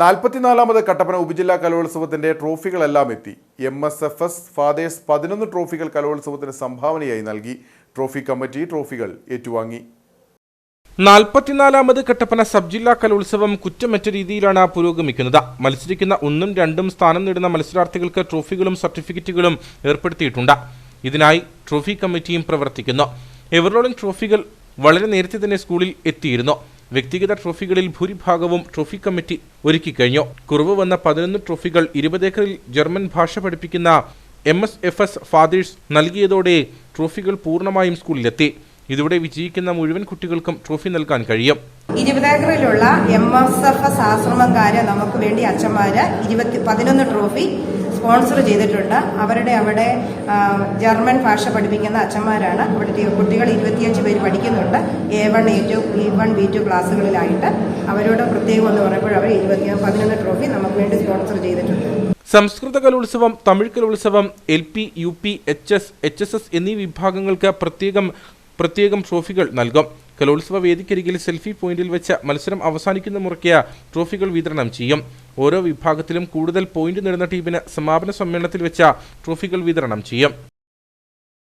നാൽപ്പത്തിനാലാമത് കട്ടപ്പന ഉപജില്ലാ കലോത്സവത്തിന്റെ ട്രോഫികളെല്ലാം എത്തി. M S F S fathers പതിനൊന്ന് ട്രോഫികൾ കലോത്സവത്തിന് സംഭാവനയായി നൽകി. ട്രോഫി കമ്മിറ്റി ട്രോഫികൾ ഏറ്റുവാങ്ങി. നാൽപ്പത്തിനാലാമത് കട്ടപ്പന സബ് ജില്ലാ കലോത്സവം കുറ്റമറ്റ രീതിയിലാണ് പുരോഗമിക്കുന്നത്. മത്സരിക്കുന്ന ഒന്നും രണ്ടും സ്ഥാനം നേടുന്ന മത്സരാർത്ഥികൾക്ക് ട്രോഫികളും സർട്ടിഫിക്കറ്റുകളും ഏർപ്പെടുത്തിയിട്ടുണ്ട്. ഇതിനായി ട്രോഫി കമ്മിറ്റിയും പ്രവർത്തിക്കുന്നു. എവറോളിംഗ് ട്രോഫികൾ വളരെ നേരത്തെ തന്നെ സ്കൂളിൽ എത്തിയിരുന്നു. വ്യക്തിഗത ട്രോഫികളിൽ ഭൂരിഭാഗവും ട്രോഫി കമ്മിറ്റി ഒരുക്കിക്കഴിഞ്ഞു കുറവ് വന്ന പതിനൊന്ന് ട്രോഫികൾ ഇരുപതേക്കറിൽ ജർമ്മൻ ഭാഷ പഠിപ്പിക്കുന്ന M S F S fathers നൽകിയതോടെ ട്രോഫികൾ പൂർണമായും സ്കൂളിലെത്തി. ഇതോടെ വിജയിക്കുന്ന മുഴുവൻ കുട്ടികൾക്കും ട്രോഫി നൽകാൻ കഴിയും. ഇരുപതേക്കറിലുള്ള എം എസ് എഫ് എസ് ആശ്രമക്കാര് നമുക്ക് വേണ്ടി അച്ഛന്മാര് ഇരുപത്തി പതിനൊന്ന് ട്രോഫി സ്പോൺസർ ചെയ്തിട്ടുണ്ട്. അവരുടെ അവിടെ ജർമ്മൻ ഭാഷ പഠിപ്പിക്കുന്ന അച്ഛന്മാരാണ്. ഇവിടുത്തെ കുട്ടികൾ ഇരുപത്തിയഞ്ച് പഠിക്കുന്നുണ്ട് A one A two B one B two ക്ലാസ്സുകളിലായിട്ട് അവരോട് പ്രത്യേകം എന്ന് പറയുമ്പോൾ അവർ ഇരുപത്തി പതിനൊന്ന് ട്രോഫി നമുക്ക് വേണ്ടി സ്പോൺസർ ചെയ്തിട്ടുണ്ട്. സംസ്കൃത കലോത്സവം തമിഴ് കലോത്സവം L P U P H S H S S എന്നീ വിഭാഗങ്ങൾക്ക് പ്രത്യേകം പ്രത്യേകം ട്രോഫികൾ നൽകും. കലോത്സവ വേദിക്കരികിൽ സെൽഫി പോയിന്റിൽ വെച്ച് മത്സരം അവസാനിക്കുന്ന മുറയ്ക്ക് ട്രോഫികൾ വിതരണം ചെയ്യും. ഓരോ വിഭാഗത്തിലും കൂടുതൽ പോയിന്റ് നേടുന്ന ടീമിന് സമാപന സമ്മേളനത്തിൽ വെച്ച ട്രോഫികൾ വിതരണം ചെയ്യും.